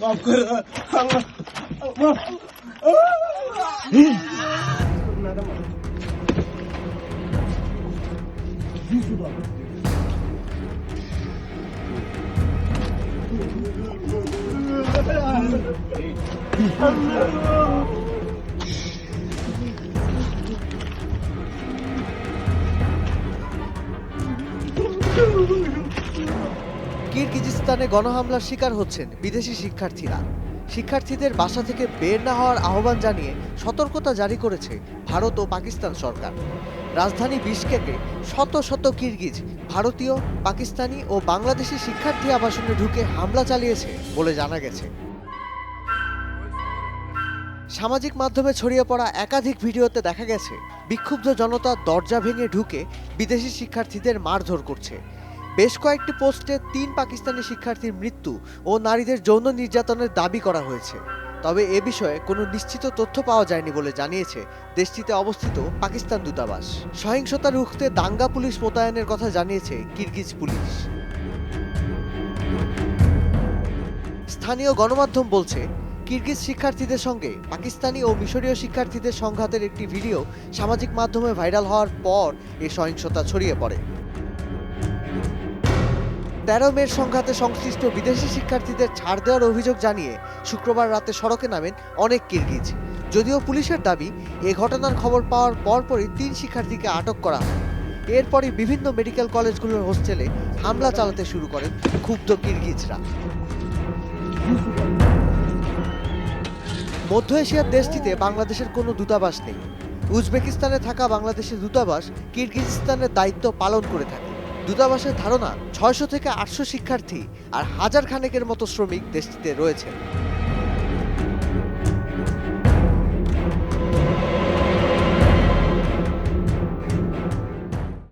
Lan kır. Salla. Lan. Bir su daha. Allah'ım. কিরগিজস্তানে গণহামলার শিকার হচ্ছেন বিদেশি শিক্ষার্থীরা। শিক্ষার্থীদের বাসা থেকে বের না হওয়ার আহ্বান জানিয়ে সতর্কতা জারি করেছে ভারত ও পাকিস্তান সরকার। রাজধানী বিশকেকে শত শত কিরগিজ ভারতীয়, পাকিস্তানি ও বাংলাদেশি শিক্ষার্থী আবাসনে ঢুকে হামলা চালিয়েছে বলে জানা গেছে। সামাজিক মাধ্যমে ছড়িয়ে পড়া একাধিক ভিডিওতে দেখা গেছে, বিক্ষুব্ধ জনতা দরজা ভেঙে ঢুকে বিদেশি শিক্ষার্থীদের মারধর করছে। বেশ কয়েকটি পোস্টে তিন পাকিস্তানি শিক্ষার্থীর মৃত্যু ও নারীদের যৌন নির্যাতনের দাবি করা হয়েছে। তবে এ বিষয়ে কোনো নিশ্চিত তথ্য পাওয়া যায়নি বলে জানিয়েছে দেশটিতে অবস্থিত পাকিস্তান দূতাবাস। সহিংসতা রুখতে দাঙ্গা পুলিশ মোতায়েনের কথা জানিয়েছে কিরগিজ পুলিশ। স্থানীয় গণমাধ্যম বলছে, কিরগিজ শিক্ষার্থীদের সঙ্গে পাকিস্তানি ও মিশরীয় শিক্ষার্থীদের সংঘাতের একটি ভিডিও সামাজিক মাধ্যমে ভাইরাল হওয়ার পর এ সহিংসতা ছড়িয়ে পড়ে। তেরো মের সংঘাতে সংশ্লিষ্ট বিদেশি শিক্ষার্থীদের ছাড় দেওয়ার অভিযোগ জানিয়ে শুক্রবার রাতে সড়কে নামেন অনেক কিরগিজ। যদিও পুলিশের দাবি, এ ঘটনার খবর পাওয়ার পরপরই তিন শিক্ষার্থীকে আটক করা হয়। এরপরই বিভিন্ন মেডিকেল কলেজগুলোর হোস্টেলে হামলা চালাতে শুরু করেন ক্ষুব্ধ কিরগিজরা। মধ্য এশিয়ার দেশটিতে বাংলাদেশের কোনো দূতাবাস নেই। উজবেকিস্তানে থাকা বাংলাদেশের দূতাবাস কিরগিজস্তানের দায়িত্ব পালন করে থাকে। দূতাবাসের ধারণা ছয়শো থেকে আটশো শিক্ষার্থী আর হাজার খানেকের মতো শ্রমিক দেশটিতে রয়েছে।